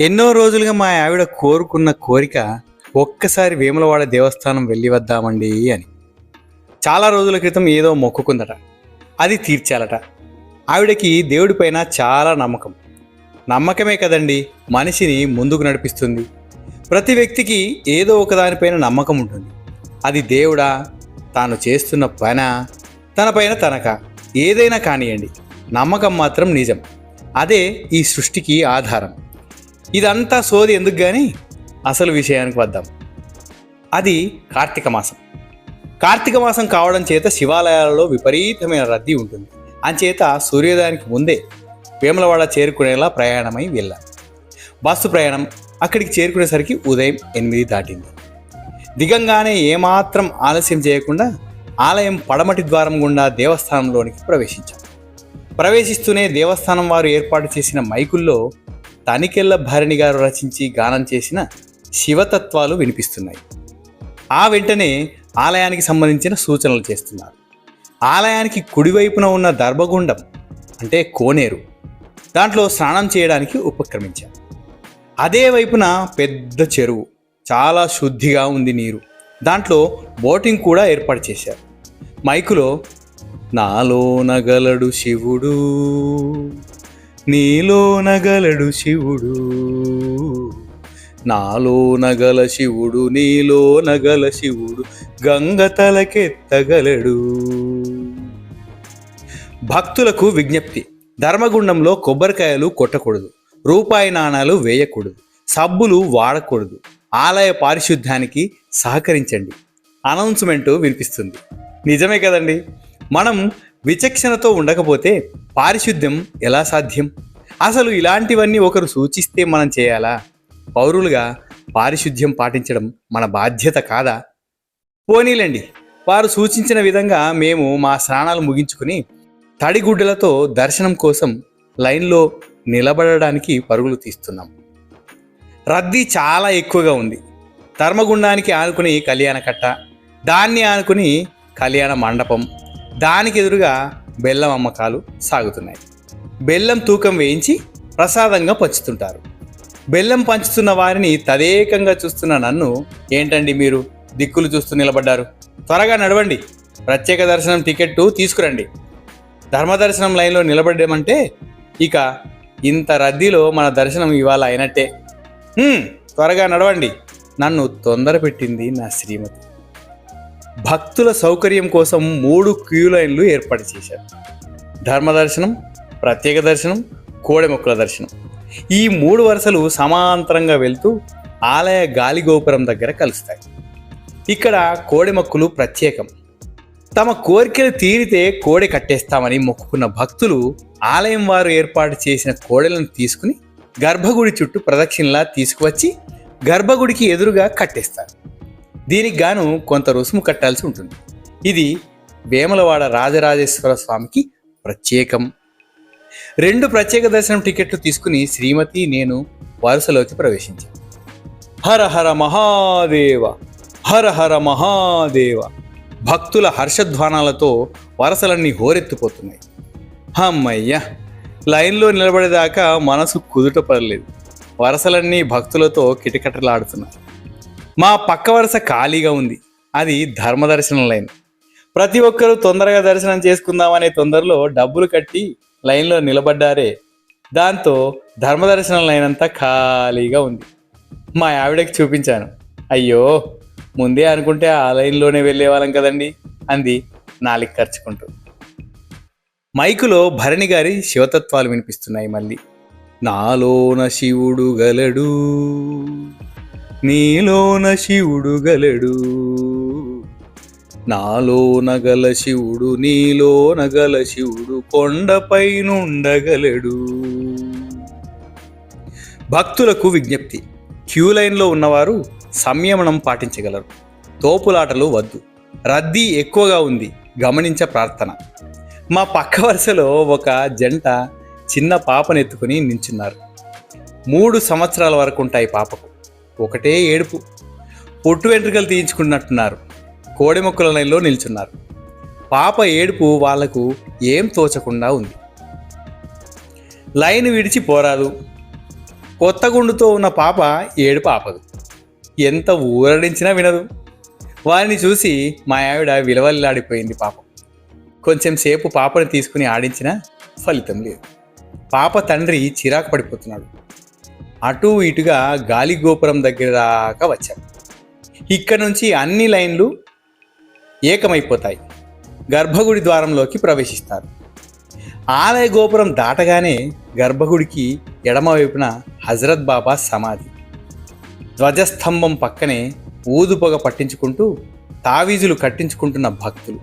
ఎన్నో రోజులుగా మా ఆవిడ కోరుకున్న కోరిక ఒక్కసారి వేములవాడ దేవస్థానం వెళ్ళి వద్దామండి అని. చాలా రోజుల క్రితం ఏదో మొక్కుకుందట. అది తీర్చాలట. ఆవిడకి దేవుడిపైన చాలా నమ్మకం. నమ్మకమే కదండి మనిషిని ముందుకు నడిపిస్తుంది. ప్రతి వ్యక్తికి ఏదో ఒకదానిపైన నమ్మకం ఉంటుంది. అది దేవుడా తాను చేస్తున్న పన తనపైన తనక. ఏదైనా కానియండి నమ్మకం మాత్రం నిజం. అదే ఈ సృష్టికి ఆధారం. ఇదంతా సోది ఎందుకు కానీ అసలు విషయానికి వద్దాం. అది కార్తీక మాసం. కార్తీక మాసం కావడం చేత శివాలయాలలో విపరీతమైన రద్దీ ఉంటుంది. అంచేత సూర్యోదయానికి ముందే వేములవాడ చేరుకునేలా ప్రయాణమై వెళ్ళాం. బస్సు ప్రయాణం అక్కడికి చేరుకునేసరికి ఉదయం ఎనిమిది దాటింది. దిగంగానే ఏమాత్రం ఆలస్యం చేయకుండా ఆలయం పడమటి ద్వారం గుండా దేవస్థానంలోనికి ప్రవేశించాం. ప్రవేశిస్తూనే దేవస్థానం వారు ఏర్పాటు చేసిన మైకుల్లో తనికెళ్ళ భరణి గారు రచించి గానం చేసిన శివతత్వాలు వినిపిస్తున్నాయి. ఆ వెంటనే ఆలయానికి సంబంధించిన సూచనలు చేస్తున్నారు. ఆలయానికి కుడివైపున ఉన్న దర్భగుండం అంటే కోనేరు దాంట్లో స్నానం చేయడానికి ఉపక్రమించారు. అదే వైపున పెద్ద చెరువు చాలా శుద్ధిగా ఉంది నీరు. దాంట్లో బోటింగ్ కూడా ఏర్పాటు చేశారు. మైకులో నాలో నగలడు శివుడు నీలో నగలడు శివుడు. నాలో నగల శివుడు నీలో నగల శివుడు గంగ తలకెత్తగలడు. భక్తులకు విజ్ఞప్తి ధర్మగుండంలో కొబ్బరికాయలు కొట్టకూడదు రూపాయి నాణాలు వేయకూడదు సబ్బులు వాడకూడదు ఆలయ పారిశుద్ధ్యానికి సహకరించండి. అనౌన్స్మెంట్ వినిపిస్తుంది. నిజమే కదండి? మనం విచక్షణతో ఉండకపోతే పారిశుద్ధ్యం ఎలా సాధ్యం? అసలు ఇలాంటివన్నీ ఒకరు సూచిస్తే మనం చేయాలా? పౌరులుగా పారిశుద్ధ్యం పాటించడం మన బాధ్యత కాదా? పోనీలండి. వారు సూచించిన విధంగా మేము మా స్నానాలు ముగించుకుని తడిగుడ్డలతో దర్శనం కోసం లైన్లో నిలబడడానికి పరుగులు తీస్తున్నాం. రద్దీ చాలా ఎక్కువగా ఉంది. ధర్మగుండానికి ఆనుకుని కళ్యాణ కట్ట దాన్ని ఆనుకుని కళ్యాణ మండపం దానికి ఎదురుగా బెల్లం అమ్మకాలు సాగుతున్నాయి. బెల్లం తూకం వేయించి ప్రసాదంగా పంచుతుంటారు. బెల్లం పంచుతున్న వారిని తదేకంగా చూస్తున్న నన్ను ఏంటండి మీరు? దిక్కులు చూస్తూ నిలబడ్డారు. త్వరగా నడవండి. ప్రత్యేక దర్శనం టికెట్టు తీసుకురండి. ధర్మదర్శనం లైన్లో నిలబడ్డామంటే ఇక ఇంత రద్దీలో మన దర్శనం ఇవాళ అయినట్టే. త్వరగా నడవండి. నన్ను తొందర పెట్టింది నా శ్రీమతి. భక్తుల సౌకర్యం కోసం మూడు క్యూ లైన్లు ఏర్పాటు చేశారు. ధర్మదర్శనం ప్రత్యేక దర్శనం కోడెమొక్కల దర్శనం. ఈ మూడు వరుసలు సమాంతరంగా వెళ్తూ ఆలయ గాలి గోపురం దగ్గర కలుస్తాయి. ఇక్కడ కోడెమొక్కులు ప్రత్యేకం. తమ కోరికలు తీరితే కోడె కట్టేస్తామని మొక్కుకున్న భక్తులు ఆలయం వారు ఏర్పాటు చేసిన కోడెలను తీసుకుని గర్భగుడి చుట్టూ ప్రదక్షిణలా తీసుకువచ్చి గర్భగుడికి ఎదురుగా కట్టేస్తారు. దీనికి గాను కొంత రుసుము కట్టాల్సి ఉంటుంది. ఇది వేములవాడ రాజరాజేశ్వర స్వామికి ప్రత్యేకం. రెండు ప్రత్యేక దర్శనం టికెట్లు తీసుకుని శ్రీమతి నేను వరుసలోకి ప్రవేశించాను హర హర మహాదేవ హర హర మహాదేవ. భక్తుల హర్షధ్వానాలతో వరసలన్నీ హోరెత్తిపోతున్నాయి. హమ్మయ్య లైన్లో నిలబడేదాకా మనసు కుదుట పడలేదు. వరసలన్నీ భక్తులతో కిటకిటలాడుతున్నాయి. మా పక్క వరుస ఖాళీగా ఉంది. అది ధర్మదర్శనం లైన్. ప్రతి ఒక్కరూ తొందరగా దర్శనం చేసుకుందామనే తొందరలో డబ్బులు కట్టి లైన్లో నిలబడ్డారే. దాంతో ధర్మదర్శనం లైన్ అంతా ఖాళీగా ఉంది. మా ఆవిడకి చూపించాను. అయ్యో ముందే అనుకుంటే ఆ లైన్లోనే వెళ్ళేవాళ్ళం కదండి అంది నాలికి ఖర్చుకుంటూ మైకులో భరణి గారి శివతత్వాలు వినిపిస్తున్నాయి మళ్ళీ. నాలోన శివుడు గలడు. నీలోన శివుడు గలడు. నాలోన గల శివుడు నీలోన గల శివుడు కొండపై నుండగలడు. భక్తులకు విజ్ఞప్తి క్యూ లైన్లో ఉన్నవారు సంయమనం పాటించగలరు. తోపులాటలు వద్దు. రద్దీ ఎక్కువగా ఉంది. గమనించ ప్రార్థన. మా పక్క వరుసలో ఒక జంట చిన్న పాపనెత్తుకుని నించున్నారు. మూడు సంవత్సరాల వరకు ఉంటాయి పాపకు. ఒకటే ఏడుపు. పొట్టు వెంట్రుకలు తీయించుకున్నట్టున్నారు. కోడెమొక్కల లైన్లో నిల్చున్నారు. పాప ఏడుపు వాళ్ళకు ఏం తోచకుండా ఉంది. లైన్ విడిచి పోరాదు. కొత్త గుండుతో ఉన్న పాప ఏడుపు ఆపదు. ఎంత ఊరడించినా వినదు. వారిని చూసి మా ఆవిడ విలవల్లాడిపోయింది పాపం. కొంచెం సేపు పాపని తీసుకుని ఆడించినా ఫలితం లేదు. పాప తండ్రి చిరాకు పడిపోతున్నాడు. అటు ఇటుగా గాలి గోపురం దగ్గర దాకా వచ్చాం. ఇక్కడ నుంచి అన్ని లైన్లు ఏకమైపోతాయి. గర్భగుడి ద్వారంలోకి ప్రవేశిస్తారు. ఆలయ గోపురం దాటగానే గర్భగుడికి ఎడమవైపున హజరత్ బాబా సమాధి. ధ్వజస్తంభం పక్కనే ఊదుపొగ పట్టించుకుంటూ తావీజులు కట్టించుకుంటున్న భక్తులు.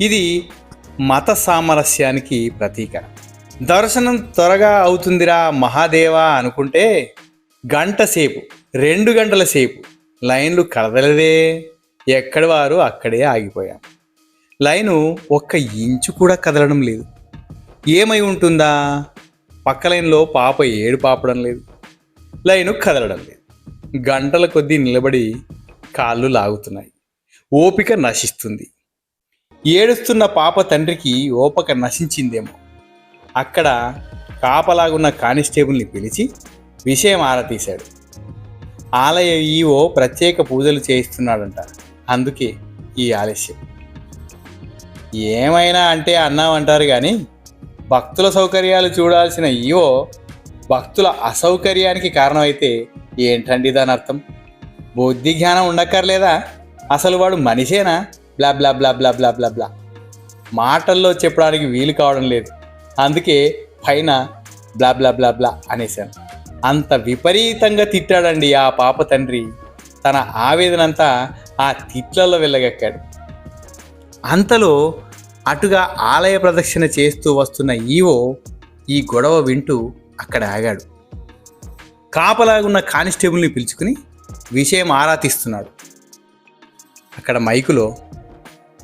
ఇది మత సామరస్యానికి ప్రతీక దర్శనం త్వరగా అవుతుందిరా మహాదేవా అనుకుంటే గంట సేపు రెండు గంటల సేపు లైన్లు కడదలదే ఎక్కడి వారు అక్కడే ఆగిపోయాం. లైను ఒక్క ఇంచు కూడా కదలడం లేదు. ఏమై ఉంటుందా? పక్క లైన్లో పాప ఏడు పాపడం లేదు. లైను కదలడం లేదు. గంటల కొద్దీ నిలబడి కాళ్ళు లాగుతున్నాయి. ఓపిక నశిస్తుంది. ఏడుస్తున్న పాప తండ్రికి ఓపిక నశించిందేమో. అక్కడ కాపలాగున్న కానిస్టేబుల్ని పిలిచి విషయం ఆరతీశాడు ఆలయ ఈవో ప్రత్యేక పూజలు చేయిస్తున్నాడంట. అందుకే ఈ ఆలస్యం. ఏమైనా అంటే అన్నామంటారు కానీ భక్తుల సౌకర్యాలు చూడాల్సిన ఈవో భక్తుల అసౌకర్యానికి కారణమైతే ఏంటండి దాని అర్థం? బుద్ధి జ్ఞానం ఉండక్కర్లేదా? అసలు వాడు మనిషేనా? బ్లా బ్లా బ్లా బ్లా బ్లా బ్లా బ్లా. మాటల్లో చెప్పడానికి వీలు కావడం లేదు. అందుకే పైన బ్లా బ్లా బ్లా బ్లా అనేశాను. అంత విపరీతంగా తిట్టాడండి ఆ పాప తండ్రి. తన ఆవేదనంతా ఆ తిట్లలో వెళ్ళగక్కాడు అంతలో అటుగా ఆలయ ప్రదక్షిణ చేస్తూ వస్తున్న ఈవో ఈ గొడవ వింటూ అక్కడ ఆగాడు. కాపలాగున్న కానిస్టేబుల్ని పిలుచుకుని విషయం ఆరా తీస్తున్నాడు అక్కడ మైకులో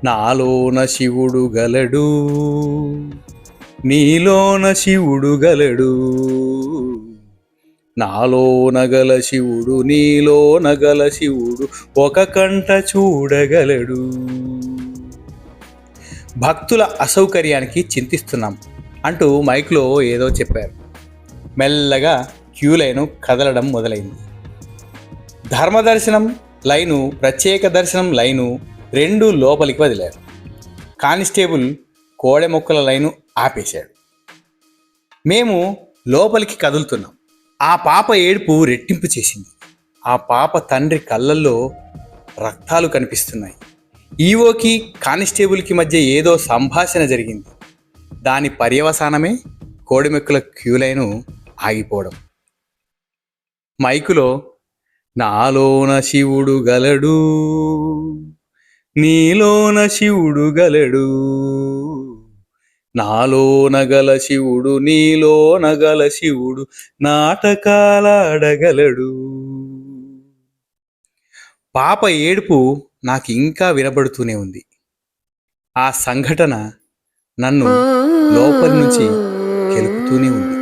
నాలోన శివుడు గలడు నీలోన శివుడు గలడు. నాలో నగల శివుడు నీలో నగల శివుడు ఒక కంట చూడగలడు. భక్తుల అసౌకర్యానికి చింతిస్తున్నాం అంటూ మైక్లో ఏదో చెప్పారు. మెల్లగా క్యూ లైను కదలడం మొదలైంది. ధర్మదర్శనం లైను ప్రత్యేక దర్శనం లైను రెండు లోపలికి వదిలారు. కానిస్టేబుల్ కోడె మొక్కల లైను ఆపేశాడు. మేము లోపలికి కదులుతున్నాం. ఆ పాప ఏడుపు రెట్టింపు చేసింది. ఆ పాప తండ్రి కళ్ళల్లో రక్తాలు కనిపిస్తున్నాయి. ఈవోకి కానిస్టేబుల్కి మధ్య ఏదో సంభాషణ జరిగింది. దాని పర్యవసానమే కోడిమెక్కుల క్యూలైను ఆగిపోవడం. మైకులో నాలోన శివుడు గలడు నీలోన శివుడు గలడు. నాలోన గల శివుడు నీలోన గల శివుడు నాటకాలాడగలడు పాప ఏడుపు నాకు ఇంకా వినబడుతూనే ఉంది. ఆ సంఘటన నన్ను లోపలి నుంచి గెలుపుతూనే ఉంది.